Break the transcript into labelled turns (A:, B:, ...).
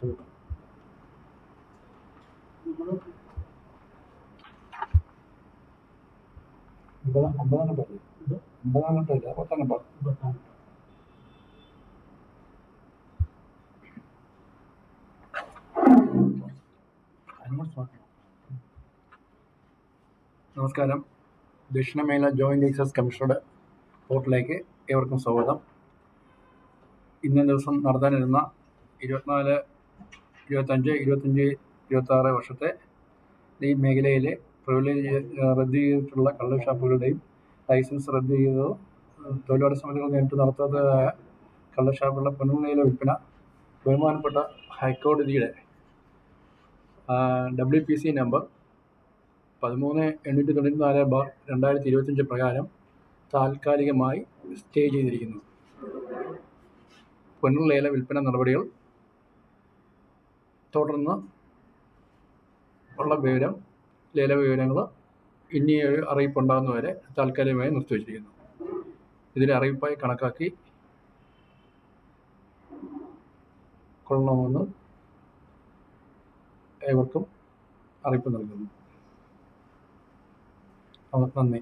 A: കാണിച്ചത് ഒമ്പതാം ഘട്ടമല്ലേ
B: ഇത്
A: ഒമ്പതാം ഘട്ടമില്ല പത്താം ഘട്ടം. നമസ്കാരം. ദക്ഷിണമേഖല എക്സൈസ് കമ്മീഷണറുടെ പോർട്ടിലേക്ക് ഏവർക്കും സ്വാഗതം. ഇന്നേ ദിവസം നടത്താനിരുന്ന ഇരുപത്തിനാല് ഇരുപത്തഞ്ച് ഇരുപത്തഞ്ച് ഇരുപത്താറ് വർഷത്തെ ഈ മേഖലയിലെ പ്രിവിലേജ് റദ്ദ് ചെയ്തിട്ടുള്ള കള്ള് ഷാപ്പുകളുടെയും ലൈസൻസ് റദ്ദ് ചെയ്തതോ തൊഴിലാളി സമിതികൾ നേരിട്ട് നടത്താത്തതായ കള്ള് ഷാപ്പുകളുടെ പുനർനില വിൽപ്പന ബഹുമാനപ്പെട്ട ഹൈക്കോടതിയുടെ ഡബ്ല്യു പി സി നമ്പർ പതിമൂന്ന് എണ്ണൂറ്റി തൊണ്ണൂറ്റി നാല് ബാർ രണ്ടായിരത്തി ഇരുപത്തഞ്ച് പ്രകാരം താൽക്കാലികമായി സ്റ്റേ ചെയ്തിരിക്കുന്നു. പുനർലേല വിൽപ്പന നടപടികൾ തുടർന്ന് ഉള്ള വിവരം ലേല വിവരങ്ങൾ ഇനി അറിയിപ്പുണ്ടാകുന്നവരെ താൽക്കാലികമായി നിർത്തിവച്ചിരിക്കുന്നു ഇതിനെ അറിയിപ്പായി കണക്കാക്കി കൊള്ളണമെന്ന് ഏവർക്കും അറിയിപ്പ് നൽകുന്നു. നന്ദി.